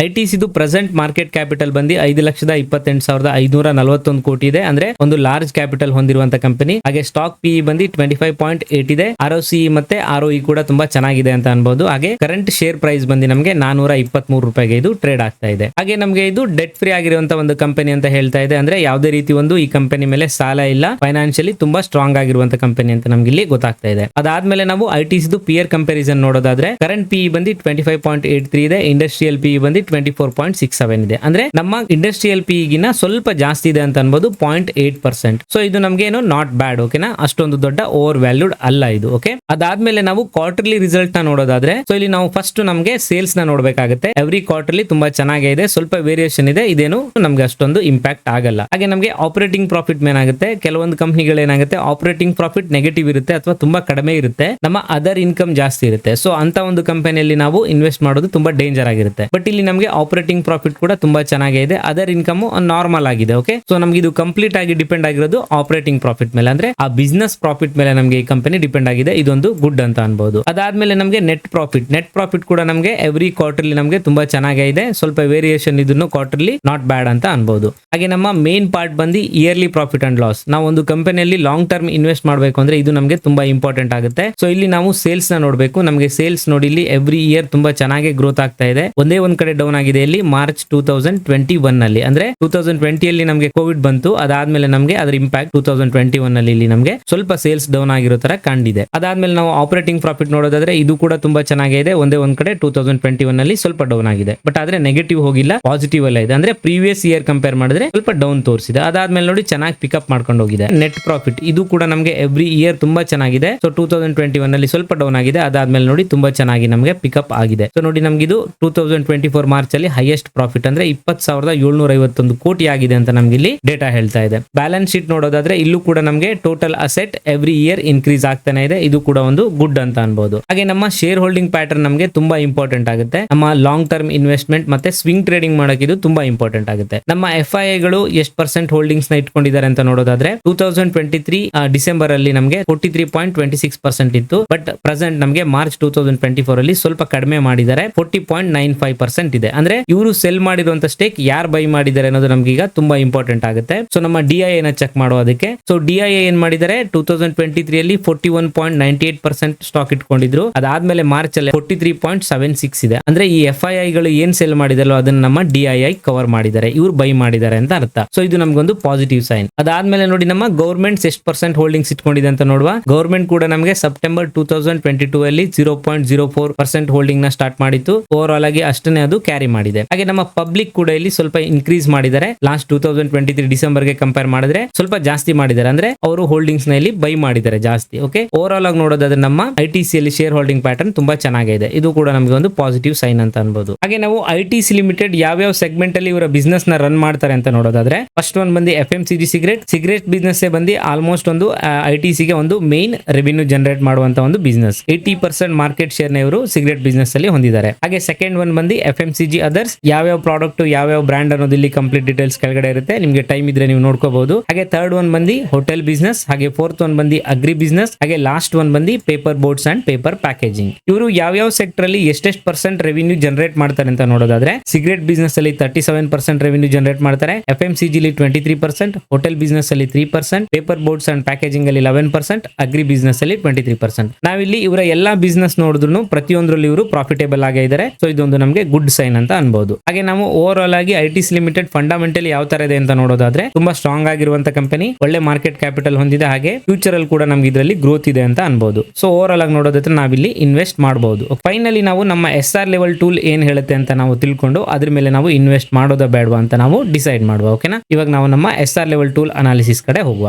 ಐ ಟಿ ಸಿದು ಪ್ರೆಸೆಂಟ್ ಮಾರ್ಕೆಟ್ ಕ್ಯಾಪಿಟಲ್ ಬಂದು ಐದು ಲಕ್ಷದ ಇಪ್ಪತ್ತೆಂಟು ಸಾವಿರದ ಐನೂರ ನಲವತ್ತೊಂದು ಕೋಟಿ ಇದೆ ಅಂದ್ರೆ ಒಂದು ಲಾರ್ಜ್ ಕ್ಯಾಪಿಟಲ್ ಹೊಂದಿರುವಂತ ಕಂಪನಿ ಹಾಗೆ ಸ್ಟಾಕ್ ಪಿ ಬಂದು ಟ್ವೆಂಟಿ ಫೈವ್ ಪಾಯಿಂಟ್ ಏಟ್ ಇದೆ. ಆರ್ ಸಿ ಮತ್ತೆ ಆರ್ ಇ ಕೂಡ ತುಂಬಾ ಚೆನ್ನಾಗಿದೆ ಅಂತ ಅನ್ಬಹುದು ಹಾಗೆ ಕರೆಂಟ್ ಶೇರ್ ಪ್ರೈಸ್ ಬಂದು ನಮಗೆ ನಾನೂರ ಇಪ್ಪತ್ತ್ ಮೂರು ರೂಪಾಯಿಗೆ ಇದು ಟ್ರೇಡ್ ಆಗ್ತಾ ಇದೆ. ಹಾಗೆ ನಮಗೆ ಇದು ಡೆಟ್ ಫ್ರೀ ಆಗಿರುವಂತ ಒಂದು ಕಂಪನಿ ಅಂತ ಹೇಳ್ತಾ ಇದೆ. ಅಂದ್ರೆ ಯಾವುದೇ ರೀತಿ ಒಂದು ಈ ಕಂಪನಿ ಮೇಲೆ ಸಾಲ ಇಲ್ಲ. ಫೈನಾನ್ಷಿಯಲಿ ತುಂಬಾ ಸ್ಟ್ರಾಂಗ್ ಆಗಿರುವಂತ ಕಂಪನಿ ಅಂತ ನಮ್ಗೆ ಇಲ್ಲಿ ಗೊತ್ತಾಗ್ತಾ ಇದೆ. ಅದಾದ್ಮೇಲೆ ನಾವು ಐ ಟಿ ಪಿಯರ್ ಕಂಪಾರಿಸನ್ ನೋಡೋದಾದ್ರೆ ಕರೆಂಟ್ ಪಿ ಬಂದು twenty five point eight three ಇದೆ. ಇಂಡಸ್ಟ್ರಿಯಲ್ ಪಿ ಬಂದು twenty four point six seven ಇದೆ. ಅಂದ್ರೆ ನಮ್ಮ ಇಂಡಸ್ಟ್ರಿಯಲ್ ಪಿ ಗಿನ ಸ್ವಲ್ಪ ಜಾಸ್ತಿ ಇದೆ ಅಂತ ಅನ್ಬೋದು ಪಾಯಿಂಟ್ ಏಟ್ ಪರ್ಸೆಂಟ್ ಸೊ ಇದು ನಮ್ಗೆ ಏನು ನಾಟ್ ಬ್ಯಾಡ್ ಓಕೆನಾ ಅಷ್ಟೊಂದು ದೊಡ್ಡ ಓವರ್ ವ್ಯಾಲ್ಯೂಡ್ ಅಲ್ಲ ಇದು ಓಕೆ ಅದಾದ್ಮೇಲೆ ನಾವು ಕ್ವಾರ್ಟರ್ಲಿ ರಿಸಲ್ಟ್ನ ನೋಡೋದಾದ್ರೆ ಸೊ ಇಲ್ಲಿ ನಾವು ಫಸ್ಟ್ ನಮಗೆ ಸೇಲ್ಸ್ನ ನೋಡಬೇಕಾಗುತ್ತೆ. ಎವ್ರಿ ಕ್ವಾರ್ಟರ್ಲಿ ತುಂಬಾ ಚೆನ್ನಾಗೇ ಇದೆ, ಸ್ವಲ್ಪ ವೇರಿಯೇಷನ್ ಇದೆ, ಇದೇನು ನಮ್ಗೆ ಅಷ್ಟೊಂದು ಇಂಪ್ಯಾಕ್ಟ್ ಆಗಲ್ಲ. ಹಾಗೆ ನಮಗೆ ಆಪರೇಟಿಂಗ್ ಪ್ರಾಫಿಟ್ ಏನಾಗುತ್ತೆ ಕೆಲವೊಂದು ಕಂಪ್ನಿಗಳು ಏನಾಗುತ್ತೆ ಆಪರೇಟಿಂಗ್ ಪ್ರಾಫಿಟ್ ನೆಗೆಟಿವ್ ಇರುತ್ತೆ ಅಥವಾ ತುಂಬಾ ಕಡಿಮೆ ಇರುತ್ತೆ. ನಮ್ಮ ಅದರ್ ಇನ್ಕಮ್ ಜಾಸ್ತಿ ಇರುತ್ತೆ. ಸೊ ಅಂತ ಒಂದು ಕಂಪನಿಯಲ್ಲಿ ನಾವು ಇನ್ವೆಸ್ಟ್ ಮಾಡೋದು ತುಂಬಾ ಡೇಂಜರ್ ಆಗಿರುತ್ತೆ. ಬಟ್ ಇಲ್ಲಿ ನಮಗೆ ಆಪರೇಟಿಂಗ್ ಪ್ರಾಫಿಟ್ ಕೂಡ ತುಂಬಾ ಚೆನ್ನಾಗಿದೆ ಅದರ್ ಇನ್ಕಮ್ ನಾರ್ಮಲ್ ಆಗಿದೆ ಓಕೆ ಸೊ ನಮ್ಗೆ ಇದು ಕಂಪ್ಲೀಟ್ ಆಗಿ ಡಿಪೆಂಡ್ ಆಗಿರೋದು ಆಪರೇಟಿಂಗ್ ಪ್ರಾಫಿಟ್ ಮೇಲೆ. ಅಂದ್ರೆ ಆ ಬಿಸ್ನೆಸ್ ಪ್ರಾಫಿಟ್ ಮೇಲೆ ನಮಗೆ ಈ ಕಂಪನಿ ಡಿಪೆಂಡ್ ಆಗಿದೆ. ಇದೊಂದು ಗುಡ್ ಅಂತ ಅನ್ಬಹುದು ಅದಾದ್ಮೇಲೆ ನಮಗೆ ನೆಟ್ ಪ್ರಾಫಿಟ್ ನೆಟ್ ಪ್ರಾಫಿಟ್ ಕೂಡ ನಮಗೆ ಎವ್ರಿ ಕ್ವಾರ್ಟರ್ಲಿ ನಮಗೆ ತುಂಬಾ ಚೆನ್ನಾಗೇ ಇದೆ. ಸ್ವಲ್ಪ ವೇರಿಯೇಷನ್ ಇದನ್ನು ಕ್ವಾರ್ಟರ್ಲಿ ನಾಟ್ ಬ್ಯಾಡ್ ಅಂತ ಅನ್ಬಹುದು ಹಾಗೆ ನಮ್ಮ ಮೇನ್ ಪಾರ್ಟ್ ಬಂದು ಇಯರ್ಲಿ ಪ್ರಾಫಿಟ್ ಅಂಡ್ ಲಾಸ್ ನಾವು ಒಂದು ಕಂಪನಿಯಲ್ಲಿ ಲಾಂಗ್ ಟರ್ಮ್ ಇನ್ವೆಸ್ಟ್ ಮಾಡಬೇಕು ಅಂದ್ರೆ ಇದು ನಮಗೆ ತುಂಬಾ ಇಂಪಾರ್ಟೆಂಟ್ ಆಗುತ್ತೆ. ಸೊ ಇಲ್ಲಿ ನಾವು ಸೇಲ್ಸ್ನ ನೋಡಬೇಕು. ನಮಗೆ ಸೇಲ್ಸ್ ನೋಡಿ ಇಲ್ಲಿ ಎವ್ರಿ ಇಯರ್ ತುಂಬಾ ಚೆನ್ನಾಗಿ ಗ್ರೋತ್ ಆಗ್ತಾ ಇದೆ. ಒಂದೇ ಒಂದ್ ಕಡೆ ಡೌನ್ ಆಗಿದೆ ಇಲ್ಲಿ March two thousand twenty one ಅಲ್ಲಿ ಅಂದ್ರೆ ಟೂ ತೌಸಂಡ್ ಟ್ವೆಂಟಿಯಲ್ಲಿ ನಮಗೆ ಕೋವಿಡ್ ಬಂತು, ಅದಾದ್ಮೇಲೆ ನಮಗೆ ಅದರ impact two thousand twenty one ಅಲ್ಲಿ ಇಲ್ಲಿ ನಮಗೆ ಸ್ವಲ್ಪ ಸೇಲ್ಸ್ ಡೌನ್ ಆಗಿರೋ ತರ ಕಂಡಿದೆ. ಅದಾದ್ಮೇಲೆ ನಾವು ಆಪರೇಟಿಂಗ್ ಪ್ರಾಫಿಟ್ ನೋಡೋದಾದ್ರೆ ಇದು ಕೂಡ ತುಂಬಾ ಚೆನ್ನಾಗಿದೆ ಒಂದೇ ಒಂದ್ ಕಡೆ ಟೂ ತೌಸಂಡ್ ಟ್ವೆಂಟಿ ಒನ್ ಅಲ್ಲಿ ಸ್ವಲ್ಪ ಡೌನ್ ಆಗಿದೆ. ಬಟ್ ಆದ್ರೆ ನೆಗೆಟಿವ್ ಹೋಗಿಲ್ಲ ಪಾಸಿಟಿವ್ ಅಲ್ಲ ಇದೆ. ಅಂದ್ರೆ ಪ್ರೀವಿಯಸ್ ಇಯರ್ ಕಂಪೇರ್ ಮಾಡಿದ್ರೆ ಸ್ವಲ್ಪ ಡೌನ್ ತೋರಿಸಿದೆ. ಅದಾದ್ಮೇಲೆ ನೋಡಿ ಚೆನ್ನಾಗಿ ಪಿಕಪ್ ಮಾಡ್ಕೊಂಡು ಹೋಗಿದೆ. ನೆಟ್ ಪ್ರಾಫಿಟ್ ಇದು ಕೂಡ ನಮಗೆ ಎವ್ರಿ ಇಯರ್ ತುಂಬಾ ಚೆನ್ನಾಗಿದೆ. So two thousand twenty one ಅಲ್ಲಿ ಸ್ವಲ್ಪ ಡೌನ್ ಆಗಿದೆ, ಅದಾದ್ಮೇಲೆ ನೋಡಿ ತುಂಬಾ ಚೆನ್ನಾಗಿ ನಮಗೆ ಪಿಕಪ್ ಆಗಿದೆ. ಸೊ ನೋಡಿ ನಮ್ಗೆ ಇದು two thousand twenty four March ಅಲ್ಲಿ ಹೈಯೆಸ್ಟ್ ಪ್ರಾಫಿಟ್ ಅಂದ್ರೆ ಇಪ್ಪತ್ ಸಾವಿರದ ಏಳ್ನೂರ ಐವತ್ತೊಂದು ಕೋಟಿ ಆಗಿದೆ ಅಂತ ನಮ್ಗೆ ಇಲ್ಲಿ ಡೇಟಾ ಹೇಳ್ತಾ ಇದೆ. ಬ್ಯಾಲೆನ್ಸ್ ಶೀಟ್ ನೋಡೋದಾದ್ರೆ ಇಲ್ಲೂ ಕೂಡ ನಮಗೆ total asset every year increase ಆಗ್ತಾನೆ ಇದೆ. ಇದು ಕೂಡ ಒಂದು ಗುಡ್ ಅಂತ ಅನ್ಬಹುದು ಹಾಗೆ ನಮ್ಮ ಶೇರ್ ಹೋಲ್ಡಿಂಗ್ ಪ್ಯಾಟರ್ನ್ ನಮಗೆ ತುಂಬಾ ಇಂಪಾರ್ಟೆಂಟ್ ಆಗುತ್ತೆ. ನಮ್ಮ ಲಾಂಗ್ ಟರ್ಮ್ ಇನ್ವೆಸ್ಟ್ಮೆಂಟ್ ಮತ್ತೆ ಸ್ವಿಂಗ್ ಟ್ರೇಡಿಂಗ್ ಮಾಡೋಕೆ ಇದು ತುಂಬಾ ಇಂಪಾರ್ಟೆಂಟ್ ಆಗುತ್ತೆ. ನಮ್ಮ ಎಫ್ ಐ ಗಳು ಎಷ್ಟು ಪರ್ಸೆಂಟ್ ಹೋಲ್ಡಿಂಗ್ಸ್ನ ಇಟ್ಕೊಂಡಿದ್ದಾರೆ ಅಂತ ನೋಡೋದಾದ್ರೆ two thousand twenty three December ಅಲ್ಲಿ ನಮಗೆ forty three point twenty six percent ಇತ್ತು. ಬಟ್ ಪ್ರೆಸೆಂಟ್ ನಮಗೆ March two thousand twenty four ಅಲ್ಲಿ ಸ್ವಲ್ಪ ಕಡಿಮೆ ಮಾಡಿದ್ದಾರೆ. Forty point nine five percent ಇದೆ. ಅಂದ್ರೆ ಇವರು ಸೆಲ್ ಮಾಡಿರುವಂತ ಸ್ಟೇಕ್ ಯಾರು ಬೈ ಮಾಡಿದ್ದಾರೆ ಅನ್ನೋದು ನಮ್ಗೆ ಈಗ ತುಂಬಾ ಇಂಪಾರ್ಟೆಂಟ್ ಆಗುತ್ತೆ. ಸೊ ನಮ್ಮ ಡಿ ಐ ನ ಚೆಕ್ ಮಾಡೋದಕ್ಕೆ ಸೊ ಡಿ ಐ ಏನ್ ಮಾಡಿದ್ದಾರೆ? ಟೂ ತೌಸಂಡ್ ಟ್ವೆಂಟಿ ತ್ರೀ ಅಲ್ಲಿ forty one point ninety eight percent stock ಇಟ್ಕೊಂಡಿದ್ರು. ಅದಾದ್ಮೇಲೆ ಮಾರ್ಚ್ ಅಲ್ಲಿ forty three point seven six ಇದೆ. ಅಂದ್ರೆ ಈ ಎಫ್ ಐ ಗಳು ಏನ್ ಸೆಲ್ ಮಾಡಿದಲ್ಲೋ ಅದನ್ನ ನಮ್ಮ ಡಿ ಐ ಐ ಕವರ್ ಮಾಡಿದ್ದಾರೆ. ಇವ್ರು ಬೈ ಮಾಡಿದ್ದಾರೆ ಅಂತ ಅರ್ಥ. ಸೊ ಇದು ನಮ್ಗೊಂದು ಪಾಸಿಟಿವ್ ಸೈನ್ ಅದಾದ್ಮೇಲೆ ನೋಡಿ ನಮ್ಮ ಗೌರ್ಮೆಂಟ್ ಎಷ್ಟು ಪರ್ಸೆಂಟ್ ಹೋಲ್ಡಿಂಗ್ಸ್ ಇಟ್ಕೊಂಡಿದೆ ಅಂತ ನೋಡುವ. ಗೌರ್ಮೆಂಟ್ ಕೂಡ ನಮಗೆ September two thousand twenty two ಅಲ್ಲಿ zero point zero four percent ಹೋಲ್ಡಿಂಗ್ನ start ಮಾಡಿತ್ತು. ಓವರ್ ಆಲ್ ಆಗಿ ಅಷ್ಟನೇ ಅದು ಕ್ಯಾರಿ ಮಾಡಿದೆ. ಹಾಗೆ ನಮ್ಮ ಪಬ್ಲಿಕ್ ಕೂಡ ಇಲ್ಲಿ ಸ್ವಲ್ಪ ಇನ್ಕ್ರೀಸ್ ಮಾಡಿದ್ದಾರೆ. Last two thousand twenty three ಡಿಸೆಂಬರ್ಗೆ compare ಮಾಡಿದ್ರೆ ಸ್ವಲ್ಪ ಜಾಸ್ತಿ ಮಾಡಿದ್ದಾರೆ. ಅಂದ್ರೆ ಅವರು ಹೋಲ್ಡಿಂಗ್ಸ್ನ ಇಲ್ಲಿ ಬೈ ಮಾಡಿದ್ದಾರೆ ಜಾಸ್ತಿ ಓಕೆ ಓವರ್ ಆಗಿ ನೋಡೋದಾದ್ರೆ ನಮ್ಮ ಐ ಟಿ ಅಲ್ಲಿ ಶೇರ್ ಹೋಲ್ಡಿಂಗ್ ಪ್ಯಾಟರ್ನ್ ತುಂಬಾ ಚೆನ್ನಾಗಿದೆ. ಇದು ಕೂಡ ನಮಗೆ ಒಂದು ಪಾಸಿಟಿವ್ ಸೈನ್ ಅಂತ ಅನ್ಬೋದು. ಹಾಗೆ ನಾವು ಐ ಟಿ ಸಿ ಲಿಮಿಟೆಡ್ ಯಾವ್ಯಾವ ಸೆಗ್ಮೆಂಟ್ ಅಲ್ಲಿ ಇವರ ಬಿಸ್ನೆಸ್ನ ರನ್ ಮಾಡ್ತಾರೆ ಅಂತ ನೋಡೋದಾದ್ರೆ ಫಸ್ಟ್ ಒನ್ ಬಂದು F M C G cigarette cigarette business ಬಂದು ಆಲ್ಮೋಸ್ಟ್ ಒಂದು ಐ ಟಿ ಸಿಗೆ ಒಂದು ಮೇನ್ ರೆವಿನ್ಯೂ ಜನರೇಟ್ ಮಾಡುವಂತ ಒಂದು ಬಿಸ್ನೆಸ್ ಏಟಿ ಪರ್ಸೆಂಟ್ ಮಾರ್ಕೆಟ್ ಶೇರ್ನ ಇವರು ಸಿಗರೇಟ್ ಬಿಸ್ನೆಸ್ ಅಲ್ಲಿ ಹೊಂದಿದ್ದಾರೆ. ಹಾಗೆ ಸೆಕೆಂಡ್ ಒನ್ ಬಂದು F M C G others ಯಾವ್ಯಾವ ಪ್ರಾಡಕ್ಟ್ ಯಾವ್ಯಾವ ಬ್ರ್ಯಾಂಡ್ ಅನ್ನೋದು ಇಲ್ಲಿ ಕಂಪ್ಲೀಟ್ ಡೀಟೇಲ್ಸ್ ಕೆಳಗಡೆ ಇರುತ್ತೆ. ನಿಮಗೆ ಟೈಮ್ ಇದ್ರೆ ನೀವು ನೋಡ್ಕೋಬಹುದು. ಹಾಗೆ ಥರ್ಡ್ ಒನ್ ಬಂದಿ ಹೋಟೆಲ್ ಬಿಸ್ನೆಸ್ ಹಾಗೆ ಫೋರ್ತ್ ಒನ್ ಬಂದು ಅಗ್ರಿ ಬಿಸ್ನೆಸ್ ಹಾಗೆ ಲಾಸ್ಟ್ ಒನ್ ಬಂದು paper boards and paper packaging ಇವರು ಯಾವ್ಯಾವ ಸೆಕ್ಟರ್ ಅಲ್ಲಿ ಎಷ್ಟೆಷ್ಟು ಪರ್ಸೆಂಟ್ ರೆವಿನ್ಯೂ ಜನರೇಟ್ ಮಾಡ್ತಾರೆ ಅಂತ ನೋಡೋದಾದ್ರೆ ಸಿಗರೇಟ್ ಬಿಸ್ನೆಸ್ ಅಲ್ಲಿ thirty seven percent revenue generate ಮಾಡ್ತಾರೆ F M C ಜಿಲಿ twenty three percent hotel business ಅಲ್ಲಿ three percent paper boards and packaging ಅಲ್ಲಿ ಲೆವೆನ್ ಪರ್ಸೆಂಟ್ ಅಗ್ರಿ ಬಿಸ್ನೆಸ್ ಅಲ್ಲಿ ಟ್ವೆಂಟಿ ತ್ರೀ ಪರ್ಸೆಂಟ್ ನಾವಿಲ್ಲಿ ಇವರ ಎಲ್ಲಾ ಬಿಸ್ನೆಸ್ ನೋಡಿದ್ರು ಪ್ರತಿಯೊಂದರಲ್ಲಿ ಇವರು ಪ್ರಾಫಿಟೇಬಲ್ ಆಗೇ ಇದ್ದಾರೆ ಸೊ ಇದೊಂದು ನಮಗೆ ಗುಡ್ ಸೈನ್ ಅಂತ ಅನ್ಬಹುದು ಹಾಗೆ ನಾವು ಓವರ್ ಆಲ್ ಆಗಿ ಐಟಿಸ್ ಟಿಸ್ ಲಿಮಿಟೆಡ್ ಫಂಡಮೆಂಟಲಿ ಯಾವ ತರ ಇದೆ ಅಂತ ನೋಡೋದಾದ್ರೆ ತುಂಬಾ ಸ್ಟ್ರಾಂಗ್ ಆಗಿರುವಂತ ಕಂಪನಿ ಒಳ್ಳೆ ಮಾರ್ಕೆಟ್ ಕ್ಯಾಪಿಟಲ್ ಹೊಂದಿದೆ. ಹಾಗೆ ಫ್ಯೂಚರ್ ಅಲ್ಲಿ ಕೂಡ ನಮ್ಗೆ ಇದರಲ್ಲಿ ಗ್ರೋತ್ ಇದೆ ಅಂತ ಅನ್ಬಹುದು ಸೊ ಓವರ್ ಆಲ್ ಆಗಿ ನೋಡೋದಾದ್ರೆ ನಾವಿಲ್ಲಿ ಇನ್ವೆಸ್ಟ್ ಮಾಡಬಹುದು ಫೈನಲಿ ನಾವು ನಮ್ಮ ಎಸ್ ಆರ್ ಲೆವೆಲ್ ಟೂಲ್ ಏನ್ ಹೇಳುತ್ತೆ ಅಂತ ನಾವು ತಿಳ್ಕೊಂಡು ಅದ್ರ ಮೇಲೆ ನಾವು ಇನ್ವೆಸ್ಟ್ ಮಾಡೋದ ಬೇಡವಾ ಅಂತ ನಾವು ಡಿಸೈಡ್ ಮಾಡುವ ಓಕೆನಾ ಇವಾಗ ನಾವು ನಮ್ಮ S R level tool analysis ಕಡೆ ಹೋಗುವ.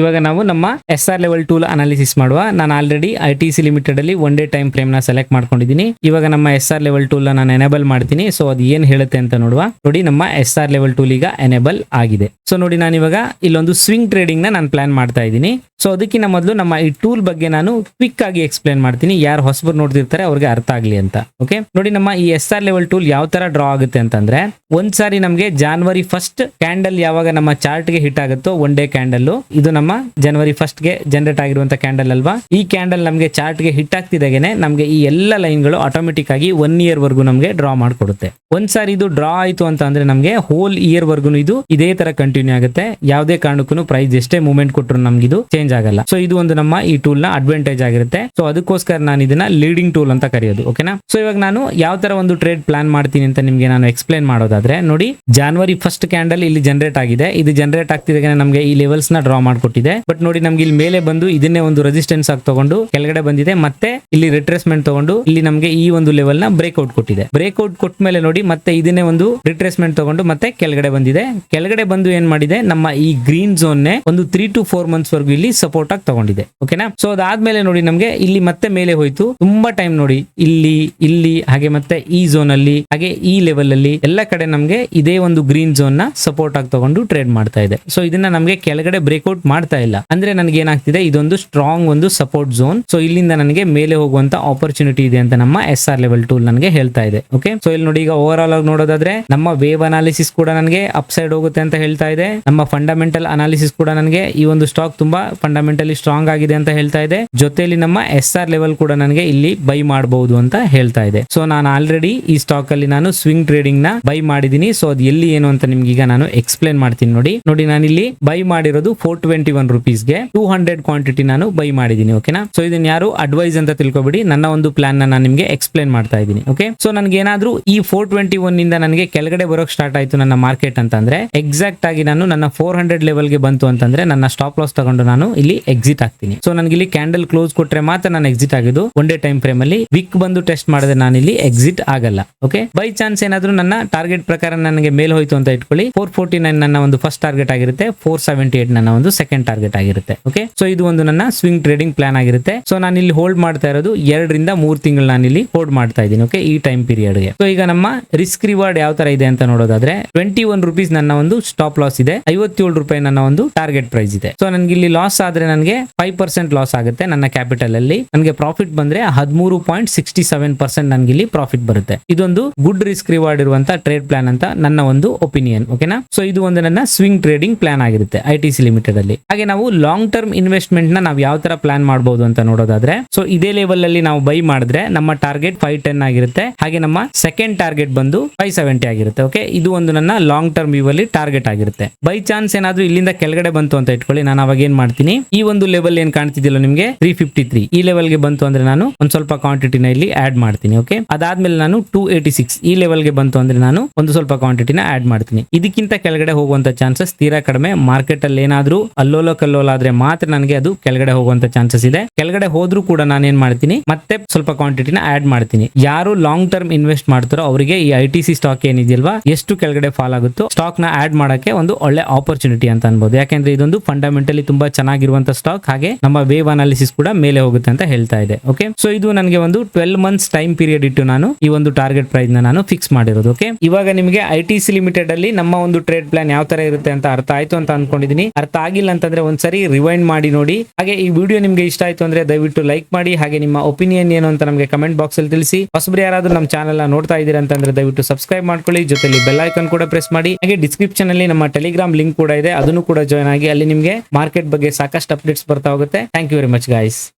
ಇವಾಗ ನಾವು ನಮ್ಮ S R level tool analysis ಮಾಡುವ. ನಾನು already I T C limited ಅಲ್ಲಿ ಒನ್ ಡೇ ಟೈಮ್ ಫ್ರೇಮ್ನ ಸೆಲೆಕ್ಟ್ ಮಾಡ್ಕೊಂಡಿದ್ದೀನಿ. ಇವಾಗ ನಮ್ಮ ಎಸ್ ಆರ್ ಲೆವೆಲ್ ಟೂಲ್ ನಾನು ಎನೇಬಲ್ ಮಾಡ್ತೀನಿ. ಸೊ ಅದು ಏನ್ ಹೇಳುತ್ತೆ ಅಂತ ನೋಡುವ. ನೋಡಿ, ನಮ್ಮ ಎಸ್ ಆರ್ ಲೆವೆಲ್ ಟೂಲ್ ಈಗ ಎನೇಬಲ್ ಆಗಿದೆ. ಸೊ ನೋಡಿ, ನಾನು ಇವಾಗ ಇಲ್ಲೊಂದು ಸ್ವಿಂಗ್ ಟ್ರೇಡಿಂಗ್ನ ನಾನು ಪ್ಲಾನ್ ಮಾಡ್ತಾ ಇದ್ದೀನಿ. ಸೊ ಅದಕ್ಕಿಂತ ಮೊದಲು ನಮ್ಮ ಈ ಟೂಲ್ ಬಗ್ಗೆ ನಾನು ಕ್ವಿಕ್ ಆಗಿ ಎಕ್ಸ್ಪ್ಲೇನ್ ಮಾಡ್ತೀನಿ. ಯಾರು ಹೊಸಬರು ನೋಡ್ತಿರ್ತಾರೆ, ಅವ್ರಿಗೆ ಅರ್ಥ ಆಗ್ಲಿ ಅಂತ. ಓಕೆ ನೋಡಿ, ನಮ್ಮ ಈ ಎಸ್ ಆರ್ ಲೆವೆಲ್ ಟೂಲ್ ಯಾವ ತರ ಡ್ರಾ ಆಗುತ್ತೆ ಅಂತಂದ್ರೆ, ಒಂದ್ಸಾರಿ ನಮಗೆ ಜಾನ್ವರಿ ಫಸ್ಟ್ ಕ್ಯಾಂಡಲ್ ಯಾವಾಗ ನಮ್ಮ ಚಾರ್ಟ್ಗೆ ಹಿಟ್ ಆಗುತ್ತೋ ಒನ್ ಡೇ ಕ್ಯಾಂಡಲ್ ಇದು ನಮ್ಮ ಜನವರಿ ಫಸ್ಟ್ಗೆ ಜನರೇಟ್ ಆಗಿರುವಂತ ಕ್ಯಾಂಡಲ್ ಅಲ್ವಾ? ಈ ಕ್ಯಾಂಡಲ್ ನಮಗೆ ಚಾರ್ಟ್ಗೆ ಹಿಟ್ ಆಗ್ತಿದಾಗೇನೆ ನಮಗೆ ಈ ಎಲ್ಲ ಲೈನ್ಗಳು ಆಟೋಮೆಟಿಕ್ ಆಗಿ ಒನ್ ಇಯರ್ ವರ್ಗು ನಮಗೆ ಡ್ರಾ ಮಾಡಿಕೊಡುತ್ತೆ. ಒಂದ್ಸಾರಿ ಇದು ಡ್ರಾ ಆಯ್ತು ಅಂತ ಅಂದ್ರೆ ನಮಗೆ ಹೋಲ್ ಇಯರ್ ವರ್ಗು ಇದು ಇದೇ ತರ ಕಂಟಿನ್ಯೂ ಆಗುತ್ತೆ. ಯಾವುದೇ ಕಾರಣಕ್ಕೂ ಪ್ರೈಸ್ ಎಷ್ಟೇ ಮೂವ್ಮೆಂಟ್ ಕೊಟ್ಟರು ನಮ್ಗೆ ಇದು ಚೇಂಜ್ ಆಗಲ್ಲ. ಸೊ ಇದು ಒಂದು ನಮ್ಮ ಈ ಟೂಲ್ನ ಅಡ್ವಾಂಟೇಜ್ ಆಗಿರುತ್ತೆ. ಸೊ ಅದಕ್ಕೋಸ್ಕರ ನಾನು ಇದನ್ನ ಲೀಡಿಂಗ್ ಟೂಲ್ ಅಂತ ಕರೆಯೋದು ಓಕೆನಾ ಸೊ ಇವಾಗ ನಾನು ಯಾವ ತರ ಒಂದು ಟ್ರೇಡ್ ಪ್ಲಾನ್ ಮಾಡ್ತೀನಿ ಅಂತ ನಿಮ್ಗೆ ನಾನು ಎಕ್ಸ್ಪ್ಲೇನ್ ಮಾಡೋದಾದ್ರೆ ನೋಡಿ ಜಾನ್ವರಿ ಫಸ್ಟ್ ಕ್ಯಾಂಡಲ್ ಇಲ್ಲಿ ಜನರೇಟ್ ಆಗಿದೆ. ಇದು ಜನರೇಟ್ ಆಗ್ತಿದಾಗ ನಮಗೆ ಈ ಲೆವೆಲ್ಸ್ನ ಡ್ರಾ ಮಾಡ್ಕೊಟ್ಟಿದೆ ಬಟ್ ನೋಡಿ ನಮ್ಗೆ ಇಲ್ಲಿ ಮೇಲೆ ಬಂದು ಇದನ್ನೇ ಒಂದು ರೆಸಿಸ್ಟೆನ್ಸ್ ಆಗಿ ತಗೊಂಡು ಕೆಳಗಡೆ ಬಂದಿದೆ. ಮತ್ತೆ ಇಲ್ಲಿ ರಿಟ್ರೆಸ್ಮೆಂಟ್ ತಗೊಂಡು ಇಲ್ಲಿ ನಮಗೆ ಈ ಒಂದು ಲೆವೆಲ್ನ ಬ್ರೇಕ್ಔಟ್ ಕೊಟ್ಟಿದೆ. ಬ್ರೇಕ್ಔಟ್ ಕೊಟ್ಟ ಮೇಲೆ ನೋಡಿ ಮತ್ತೆ ಇದನ್ನೇ ಒಂದು ರಿಟ್ರೆಸ್ಮೆಂಟ್ ತಗೊಂಡು ಮತ್ತೆ ಕೆಳಗಡೆ ಬಂದಿದೆ. ಕೆಳಗಡೆ ಬಂದು ಏನ್ ಮಾಡಿದೆ? ನಮ್ಮ ಈ ಗ್ರೀನ್ ಝೋನ್ ನೇ ಒಂದು ತ್ರೀ ಟು ಫೋರ್ ಮಂತ್ಸ್ ವರೆಗೂ ಇಲ್ಲಿ ಸಪೋರ್ಟ್ ಆಗಿ ತಗೊಂಡಿದೆ. ಓಕೆನಾ ಸೊ ಅದಾದ್ಮೇಲೆ ನೋಡಿ ನಮಗೆ ಇಲ್ಲಿ ಮತ್ತೆ ಮೇಲೆ ಹೋಯ್ತು. ತುಂಬಾ ಟೈಮ್ ನೋಡಿ ಇಲ್ಲಿ ಇಲ್ಲಿ, ಹಾಗೆ ಮತ್ತೆ ಈ ಝೋನ್ ಅಲ್ಲಿ, ಹಾಗೆ ಈ ಲೆವೆಲ್ ಅಲ್ಲಿ ಎಲ್ಲ ಕಡೆ ನಮಗೆ ಇದೇ ಒಂದು ಗ್ರೀನ್ ಝೋನ್ನ ಸಪೋರ್ಟ್ ಆಗಿ ತಗೊಂಡು ಟ್ರೇಡ್ ಮಾಡ್ತಾ ಇದೆ. ಸೊ ಇದನ್ನ ನಮಗೆ ಕೆಳಗಡೆ ಬ್ರೇಕ್ಔಟ್ ಮಾಡ್ತಾ ಇಲ್ಲ. ಅಂದ್ರೆ ನನಗೆ ಏನಾಗ್ತಿದೆ, ಇದೊಂದು ಸ್ಟ್ರಾಂಗ್ ಒಂದು ಸಪೋರ್ಟ್ ಝೋನ್ ಸೊ ಇಲ್ಲಿಂದ ನನಗೆ ಮೇಲೆ ಹೋಗುವಂತ ಆಪರ್ಚುನಿಟಿ ಇದೆ ಅಂತ ನಮ್ಮ ಎಸ್ ಆರ್ ಲೆವೆಲ್ ಟೂಲ್ ನನಗೆ ಹೇಳ್ತಾ ಇದೆ. ಓಕೆ ಸೊ ಇಲ್ಲಿ ನೋಡಿ ಈಗ ಓವರ್ ಆಲ್ ಆಗಿ ನೋಡೋದಾದ್ರೆ, ನಮ್ಮ ವೇವ್ ಅನಾಲಿಸಿಸ್ ಕೂಡ ನನಗೆ ಅಪ್ ಸೈಡ್ ಹೋಗುತ್ತೆ ಅಂತ ಹೇಳ್ತಾ ಇದೆ. ನಮ್ಮ ಫಂಡಮೆಂಟಲ್ ಅನಾಲಿಸಿಸ್ ಕೂಡ ನನಗೆ ಈ ಒಂದು ಸ್ಟಾಕ್ ತುಂಬಾ ಫಂಡಮೆಂಟಲಿ ಸ್ಟ್ರಾಂಗ್ ಆಗಿದೆ ಅಂತ ಹೇಳ್ತಾ ಇದೆ. ಜೊತೆಯಲ್ಲಿ ನಮ್ಮ ಎಸ್ ಆರ್ ಲೆವೆಲ್ ಕೂಡ ನನಗೆ ಇಲ್ಲಿ ಬೈ ಮಾಡಬಹುದು ಅಂತ ಹೇಳ್ತಾ ಇದೆ. ಸೊ ನಾನು ಆಲ್ರೆಡಿ ಈ ಸ್ಟಾಕ್ ಅಲ್ಲಿ ನಾನು ಸ್ವಿಂಗ್ ಟ್ರೇಡಿಂಗ್ನ ಬೈ ಮಾಡಿದೀನಿ ಸೊ ಅದು ಎಲ್ಲಿ ಏನು ಅಂತ ನಿಮ್ಗೆ ಈಗ ನಾನು ಎಕ್ಸ್ಪ್ಲೇನ್ ಮಾಡ್ತೀನಿ ನೋಡಿ. ನೋಡಿ ನಾನು ಇಲ್ಲಿ ಬೈ ಮಾಡಿರೋದು ಫೋರ್ ಒನ್ ರುಪೀಸ್ಗೆ ಟೂ ಹಂಡ್ರೆಡ್ ಕ್ವಾಂಟಿಟಿ ನಾನು ಬೈ ಮಾಡಿದ್ದೀನಿ ಓಕೆನಾ ಸೊ ಇದನ್ನ ಯಾರು ಅಡ್ವೈಸ್ ಅಂತ ತಿಳ್ಕೊಬಿಡಿ. ನನ್ನ ಒಂದು ಪ್ಲಾನ್ ನಾನು ನಿಮಗೆ ಎಕ್ಸ್ಪ್ಲೇನ್ ಮಾಡ್ತಾ ಇದ್ದೀನಿ ಓಕೆ ಸೊ ನನಗೆ ಏನಾದ್ರೂ ಈ ಫೋರ್ ಟ್ವೆಂಟಿ ಒನ್ ಇಂದ ನನಗೆ ಕೆಳಗಡೆ ಬರೋಕ್ ಸ್ಟಾರ್ಟ್ ಆಯ್ತು ನನ್ನ ಮಾರ್ಕೆಟ್ ಅಂತಂದ್ರೆ ಎಕ್ಸಾಕ್ಟ್ ಆಗಿ ನಾನು ನನ್ನ ಫೋರ್ ಹಂಡ್ರೆಡ್ ಲೆವೆಲ್ಗೆ ಬಂತು ಅಂತಂದ್ರೆ, ನನ್ನ ಸ್ಟಾಪ್ ಲಾಸ್ ತಗೊಂಡು ನಾನು ಇಲ್ಲಿ ಎಕ್ಸಿಟ್ ಆಗ್ತೀನಿ. ಸೊ ನನಗೆ ಇಲ್ಲಿ ಕ್ಯಾಂಡಲ್ ಕ್ಲೋಸ್ ಕೊಟ್ರೆ ಮಾತ್ರ ನಾನು ಎಕ್ಸಿಟ್ ಆಗಿದ್ದು ಒನ್ ಡೇ ಟೈಮ್ ಫ್ರೇಮ್ ಅಲ್ಲಿ ವಿಕ್ ಬಂದು ಟೆಸ್ಟ್ ಮಾಡಿದ್ರೆ ನಾನು ಇಲ್ಲಿ ಎಕ್ಸಿಟ್ ಆಗಲ್ಲ ಓಕೆ ಬೈ ಚಾನ್ಸ್ ಏನಾದ್ರೂ ನನ್ನ ಟಾರ್ಗೆಟ್ ಪ್ರಕಾರ ನನಗೆ ಮೇಲ್ ಹೋಯ್ತು ಅಂತ ಇಟ್ಕೊಳ್ಳಿ. ಫೋರ್ ಫೋರ್ಟಿ ನೈನ್ ನನ್ನ ಒಂದು ಫಸ್ಟ್ ಟಾರ್ಗೆಟ್ ಆಗಿರುತ್ತೆ ಫೋರ್ ಸೆವೆಂಟಿ ಏಟ್ ನನ್ನ ಒಂದು ಸೆಕೆಂಡ್ ಟಾರ್ಗೆಟ್ ಆಗಿರುತ್ತೆ ಓಕೆ ಸೊ ಇದು ಒಂದು ನನ್ನ ಸ್ವಿಂಗ್ ಟ್ರೇಡಿಂಗ್ ಪ್ಲಾನ್ ಆಗಿರುತ್ತೆ. ಸೊ ನಾನು ಇಲ್ಲಿ ಹೋಲ್ಡ್ ಮಾಡ್ತಾ ಇರೋದು ಎರಡರಿಂದ ಮೂರು ತಿಂಗಳು ನಾನು ಇಲ್ಲಿ ಹೋಲ್ಡ್ ಮಾಡ್ತಾ ಇದ್ದೀನಿ ಓಕೆ ಈ ಟೈಮ್ ಪೀರಿಯಡ್ಗೆ. ಸೊ ಈಗ ನಮ್ಮ ರಿಸ್ಕ್ ರಿವಾರ್ಡ್ ಯಾವ ತರ ಇದೆ ಅಂತ ನೋಡೋದಾದ್ರೆ ಟ್ವೆಂಟಿ ಒನ್ ರುಪೀಸ್ ನನ್ನ ಒಂದು ಸ್ಟಾಪ್ ಲಾಸ್ ಇದೆ, ಐವತ್ತೇಳು ರೂಪಾಯಿ ನನ್ನ ಒಂದು ಟಾರ್ಗೆಟ್ ಪ್ರೈಸ್ ಇದೆ. ಸೊ ನನಗೆ ಇಲ್ಲಿ ಲಾಸ್ ಆದ್ರೆ ನನಗೆ ಫೈವ್ ಪರ್ಸೆಂಟ್ ಲಾಸ್ ಆಗುತ್ತೆ ನನ್ನ ಕ್ಯಾಪಿಟಲ್ ಅಲ್ಲಿ. ನನಗೆ ಪ್ರಾಫಿಟ್ ಬಂದ್ರೆ ಹದಿಮೂರು ಪಾಯಿಂಟ್ ಸಿಕ್ಸ್ಟಿ ಸೆವೆನ್ ಪರ್ಸೆಂಟ್ ನನಗೆ ಇಲ್ಲಿ ಪ್ರಾಫಿಟ್ ಬರುತ್ತೆ. ಇದೊಂದು ಗುಡ್ ರಿಸ್ಕ್ ರಿವಾರ್ಡ್ ಇರುವಂತ ಟ್ರೇಡ್ ಪ್ಲಾನ್ ಅಂತ ನನ್ನ ಒಂದು ಒಪಿನಿಯನ್ ಓಕೆನಾ ಸೊ ಇದು ಒಂದು ನನ್ನ ಸ್ವಿಂಗ್ ಟ್ರೇಡಿಂಗ್ ಪ್ಲಾನ್ ಆಗಿರುತ್ತೆ ಐ ಟಿ ಸಿ ಲಿಮಿಟೆಡ್ ಅಲ್ಲಿ. ಹಾಗೆ ನಾವು ಲಾಂಗ್ ಟರ್ಮ್ ಇನ್ವೆಸ್ಟ್ಮೆಂಟ್ನ ನಾವು ಯಾವ ತರ ಪ್ಲಾನ್ ಮಾಡಬಹುದು ಅಂತ ನೋಡೋದಾದ್ರೆ ಸೊ ಇದೇ ಲೆವೆಲ್ ಅಲ್ಲಿ ನಾವು ಬೈ ಮಾಡಿದ್ರೆ ನಮ್ಮ ಟಾರ್ಗೆಟ್ ಫೈವ್ ಟೆನ್ ಆಗಿರುತ್ತೆ. ಹಾಗೆ ನಮ್ಮ ಸೆಕೆಂಡ್ ಟಾರ್ಗೆಟ್ ಬಂದು ಫೈವ್ ಸೆವೆಂಟಿ ಆಗಿರುತ್ತೆ ಓಕೆ ಇದು ಒಂದು ನನ್ನ ಲಾಂಗ್ ಟರ್ಮ್ ವ್ಯೂ ಅಲ್ಲಿ ಟಾರ್ಗೆಟ್ ಆಗಿರುತ್ತೆ. ಬೈ ಚಾನ್ಸ್ ಏನಾದ್ರೂ ಇಲ್ಲಿಂದ ಕೆಳಗಡೆ ಬಂತು ಅಂತ ಇಟ್ಕೊಳ್ಳಿ, ನಾನು ಅವಾಗ ಏನ್ ಮಾಡ್ತೀನಿ? ಈ ಒಂದು ಲೆವೆಲ್ ಏನ್ ಕಾಣ್ತಿದ್ದಿಲ್ಲ ನಿಮಗೆ? ತ್ರೀ ಫಿಫ್ಟಿ ತ್ರೀ ಈ ಲೆವೆಲ್ಗೆ ಬಂತು ಅಂದ್ರೆ ನಾನು ಒಂದ್ ಸ್ವಲ್ಪ ಕ್ವಾಂಟಿಟಿನ ಇಲ್ಲಿ ಆಡ್ ಮಾಡ್ತೀನಿ ಓಕೆ ಅದಾದ್ಮೇಲೆ ನಾನು ಟೂ ಏಟಿ ಸಿಕ್ಸ್ ಈ ಲೆವೆಲ್ಗೆ ಬಂತು ಅಂದ್ರೆ ನಾನು ಒಂದು ಸ್ವಲ್ಪ ಕ್ವಾಂಟಿಟಿನ ಆಡ್ ಮಾಡ್ತೀನಿ. ಇದಕ್ಕಿಂತ ಕೆಳಗಡೆ ಹೋಗುವಂತ ಚಾನ್ಸಸ್ ತೀರಾ ಕಡಿಮೆ. ಮಾರ್ಕೆಟ್ ಅಲ್ಲಿ ಏನಾದ್ರೂ ಅಲ್ಲೋಲ ಕಲ್ಲೋಲ ಆದ್ರೆ ಮಾತ್ರ ನನಗೆ ಅದು ಕೆಳಗಡೆ ಹೋಗುವಂತ ಚಾನ್ಸಸ್ ಇದೆ. ಕೆಳಗಡೆ ಹೋದ್ರೂ ಕೂಡ ನಾನು ಏನ್ ಮಾಡ್ತೀನಿ, ಮತ್ತೆ ಸ್ವಲ್ಪ ಕ್ವಾಂಟಿಟಿನ ಆಡ್ ಮಾಡ್ತೀನಿ. ಯಾರು ಲಾಂಗ್ ಟರ್ಮ್ ಇನ್ವೆಸ್ಟ್ ಮಾಡ್ತಾರೋ ಅವರಿಗೆ ಈ ಐ ಸ್ಟಾಕ್ ಏನಿದೆಯಲ್ವಾ, ಎಷ್ಟು ಕೆಳಗಡೆ ಫಾಲ್ ಆಗುತ್ತೋ ಸ್ಟಾಕ್ನ ಆಡ್ ಮಾಡಕ್ಕೆ ಒಂದು ಒಳ್ಳೆ ಆಪರ್ಚುನಿಟಿ ಅಂತ ಅನ್ಬೋದು. ಯಾಕೆಂದ್ರೆ ಇದೊಂದು ಫಂಡಮೆಂಟಲಿ ತುಂಬಾ ಚೆನ್ನಾಗಿರುವಂತ ಸ್ಟಾಕ್ ಹಾಗೆ ನಮ್ಮ ವೇವ್ ಅನಾಲಿಸಿಸ್ ಕೂಡ ಮೇಲೆ ಹೋಗುತ್ತೆ ಅಂತ ಹೇಳ್ತಾ ಇದೆ. ಓಕೆ ಸೊ ಇದು ನನಗೆ ಒಂದು ಟ್ವೆಲ್ ಮಂತ್ಸ್ ಟೈಮ್ ಪೀರಿಯಡ್ ಇಟ್ಟು ನಾನು ಈ ಒಂದು ಟಾರ್ಗೆಟ್ ಪ್ರೈಸ್ನ ನಾನು ಫಿಕ್ಸ್ ಮಾಡಿರೋದು. ಓಕೆ ಇವಾಗ ನಿಮಗೆ ಐ ಟಿ ಸಿ ಲಿಮಿಟೆಡ್ ಅಲ್ಲಿ ನಮ್ಮ ಒಂದು ಟ್ರೇಡ್ ಪ್ಲಾನ್ ಯಾವ ತರ ಇರುತ್ತೆ ಅಂತ ಅರ್ಥ ಆಯ್ತು ಅಂತ ಅನ್ಕೊಂಡಿದೀನಿ. ಅರ್ಥ ಆಗಿಲ್ಲ ಅಂತ ಅಂತಂದ್ರೆ ಒಂದ್ಸರಿ ರಿವೈಂಡ್ ಮಾಡಿ ನೋಡಿ. ಹಾಗೆ ಈ ವಿಡಿಯೋ ನಿಮ್ಗೆ ಇಷ್ಟ ಆಯ್ತು ಅಂದ್ರೆ ದಯವಿಟ್ಟು ಲೈಕ್ ಮಾಡಿ, ಹಾಗೆ ನಿಮ್ಮ ಒಪಿನಿಯನ್ ಏನು ಅಂತ ನಮಗೆ ಕಮೆಂಟ್ ಬಾಕ್ಸ್ ಅಲ್ಲಿ ತಿಳಿಸಿ. ಹೊಸಬ್ರು ಯಾರಾದ್ರೂ ನಮ್ಮ ಚಾನಲ್ ನೋಡ್ತಾ ಇದ್ದೀರಾ ಅಂತಂದ್ರೆ ದಯವಿಟ್ಟು ಸಬ್ಸ್ಕ್ರೈಬ್ ಮಾಡ್ಕೊಳ್ಳಿ. ಜೊತೆಲಿ ಬೆಲ್ ಐಕನ್ ಕೂಡ ಪ್ರೆಸ್ ಮಾಡಿ. ಹಾಗೆ ಡಿಸ್ಕ್ರಿಪ್ಷನ್ ಅಲ್ಲಿ ನಮ್ಮ ಟೆಲಿಗ್ರಾಮ್ ಲಿಂಕ್ ಕೂಡ ಇದೆ. ಅದನ್ನು ಕೂಡ ಜಾಯ್ನ್ ಆಗಿ ಅಲ್ಲಿ ನಿಮಗೆ ಮಾರ್ಕೆಟ್ ಬಗ್ಗೆ ಸಾಕಷ್ಟು ಅಪ್ಡೇಟ್ಸ್ ಬರ್ತಾ ಹೋಗುತ್ತೆ. Thank you very much guys